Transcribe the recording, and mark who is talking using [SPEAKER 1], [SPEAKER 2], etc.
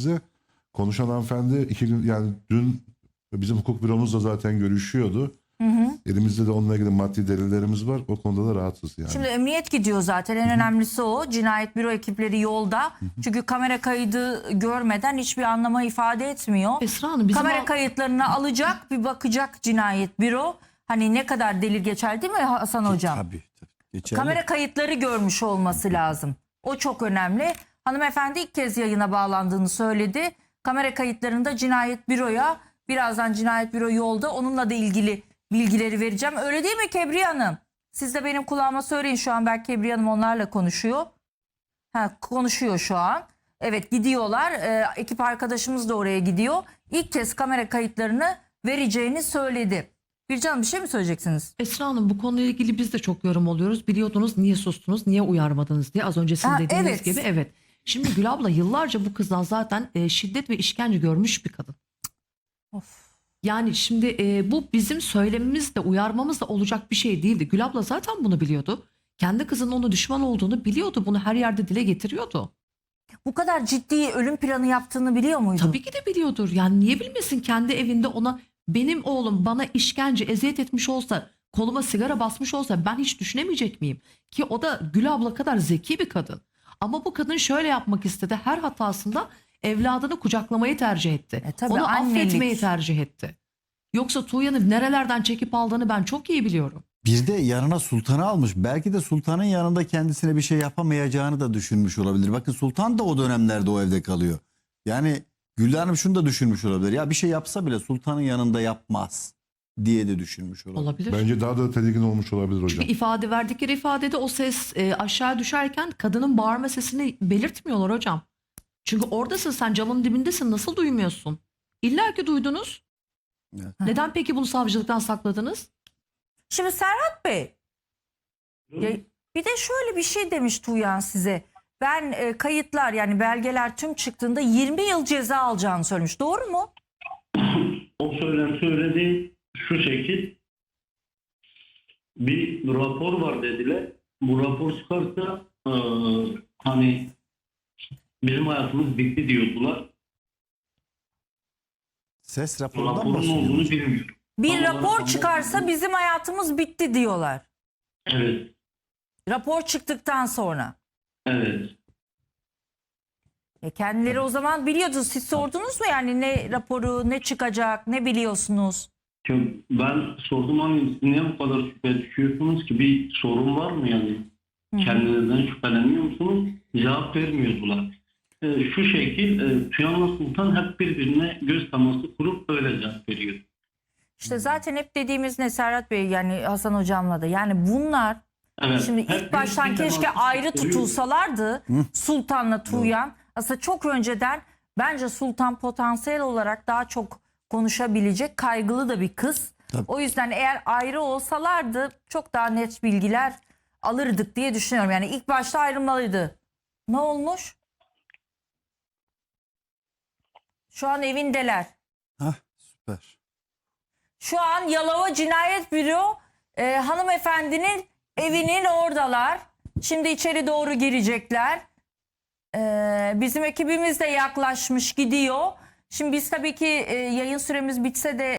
[SPEAKER 1] size. Konuşan hanımefendi iki gün yani dün bizim hukuk büromuzla zaten görüşüyordu. Elimizde de onunla ilgili maddi delillerimiz var. O konuda da rahatsız yani.
[SPEAKER 2] Şimdi emniyet gidiyor zaten en önemlisi o. Cinayet büro ekipleri yolda. Çünkü kamera kaydı görmeden hiçbir anlama ifade etmiyor.
[SPEAKER 3] Esra Hanım bizim
[SPEAKER 2] kamera
[SPEAKER 3] al-
[SPEAKER 2] kayıtlarını alacak bir bakacak cinayet büro. Hani ne kadar delil geçer değil mi Hasan Hocam?
[SPEAKER 4] Tabii. tabii. Geçerli.
[SPEAKER 2] Kamera kayıtları görmüş olması lazım. O çok önemli. Hanımefendi ilk kez yayına bağlandığını söyledi. Kamera kayıtlarında cinayet büroya birazdan cinayet büro yolda onunla da ilgili bilgileri vereceğim. Öyle değil mi Kebriye Hanım? Siz de benim kulağıma söyleyin şu an belki Kebriye Hanım onlarla konuşuyor. Ha, konuşuyor şu an. Evet gidiyorlar. Ee, ekip arkadaşımız da oraya gidiyor. İlk kez kamera kayıtlarını vereceğini söyledi. Bircan bir şey mi söyleyeceksiniz?
[SPEAKER 3] Esra Hanım bu konuyla ilgili biz de çok yorum oluyoruz. Biliyordunuz niye sustunuz, niye uyarmadınız diye az önce sizin
[SPEAKER 2] Ha,
[SPEAKER 3] dediğiniz
[SPEAKER 2] evet.
[SPEAKER 3] gibi. Evet. Şimdi Gül abla yıllarca bu kızdan zaten e, şiddet ve işkence görmüş bir kadın.
[SPEAKER 2] Of.
[SPEAKER 3] Yani şimdi e, bu bizim söylememizle uyarmamızla olacak bir şey değildi. Gül abla zaten bunu biliyordu. Kendi kızının ona düşman olduğunu biliyordu. Bunu her yerde dile getiriyordu.
[SPEAKER 2] Bu kadar ciddi ölüm planı yaptığını biliyor muydu?
[SPEAKER 3] Tabii ki de biliyordur. Yani niye bilmesin kendi evinde ona benim oğlum bana işkence eziyet etmiş olsa koluma sigara basmış olsa ben hiç düşünemeyecek miyim? Ki o da Gül abla kadar zeki bir kadın. Ama bu kadın şöyle yapmak istedi. Her hatasında evladını kucaklamayı tercih etti.
[SPEAKER 2] E tabii,
[SPEAKER 3] Onu
[SPEAKER 2] annelik.
[SPEAKER 3] affetmeyi tercih etti. Yoksa Tuğyan'ı nerelerden çekip aldığını ben çok iyi biliyorum.
[SPEAKER 4] Bir de yanına sultanı almış. Belki de sultanın yanında kendisine bir şey yapamayacağını da düşünmüş olabilir. Bakın sultan da o dönemlerde o evde kalıyor. Yani Gülden Hanım şunu da düşünmüş olabilir. Ya bir şey yapsa bile sultanın yanında yapmaz diye de düşünmüş olabilir.
[SPEAKER 3] Olabilir.
[SPEAKER 1] Bence daha da tedirgin olmuş olabilir hocam.
[SPEAKER 3] Çünkü ifade verdikleri ifadede o ses e, aşağı düşerken kadının bağırma sesini belirtmiyorlar hocam. Çünkü oradasın sen camın dibindesin nasıl duymuyorsun? İlla ki duydunuz.
[SPEAKER 4] Evet.
[SPEAKER 3] Neden peki bunu savcılıktan sakladınız?
[SPEAKER 2] Şimdi Serhat Bey ya bir de şöyle bir şey demiş Tuğyan size. Ben e, kayıtlar yani belgeler tüm çıktığında 20 yıl ceza alacağını söylemiş. Doğru mu?
[SPEAKER 5] O söylem söylediği şu şekil. Bir rapor var dediler. Bu rapor çıkarsa eee, hani bizim hayatımız bitti diyordular.
[SPEAKER 4] Ses raporundan
[SPEAKER 5] Raporun olduğunu bilmiyorum.
[SPEAKER 2] Bir
[SPEAKER 5] Tam olarak
[SPEAKER 2] rapor
[SPEAKER 5] anlamadım.
[SPEAKER 2] çıkarsa bizim hayatımız bitti diyorlar.
[SPEAKER 5] Evet.
[SPEAKER 2] Rapor çıktıktan sonra.
[SPEAKER 5] Evet.
[SPEAKER 2] E kendileri o zaman biliyordu. Siz sordunuz mu yani ne raporu, ne çıkacak, ne biliyorsunuz?
[SPEAKER 5] Çünkü ben sordum hani siz niye bu kadar şüphe düşüyorsunuz ki bir sorun var mı yani? Kendinizden şüpheleniyor musunuz? Cevap vermiyordular. Ee, şu şekil e, Tüyan'la Sultan hep birbirine göz teması kurup böyle cevap veriyor.
[SPEAKER 2] İşte zaten hep dediğimiz ne Serhat Bey yani Hasan hocamla da yani bunlar
[SPEAKER 5] Evet,
[SPEAKER 2] Şimdi ilk baştan keşke ayrı tutulsalardı Sultan'la Tuğyan. Aslında çok önceden bence Sultan potansiyel olarak daha çok konuşabilecek kaygılı da bir kız.
[SPEAKER 4] Tabii.
[SPEAKER 2] O yüzden eğer ayrı olsalardı çok daha net bilgiler alırdık diye düşünüyorum. Yani ilk başta ayrılmalıydı. Ne olmuş? Şu an evindeler.
[SPEAKER 4] Hah süper.
[SPEAKER 2] Şu an Yalova Cinayet Büro e, hanımefendinin evinin oradalar. Şimdi içeri doğru girecekler. E, bizim ekibimiz de yaklaşmış gidiyor. Şimdi biz tabii ki yayın süremiz bitse de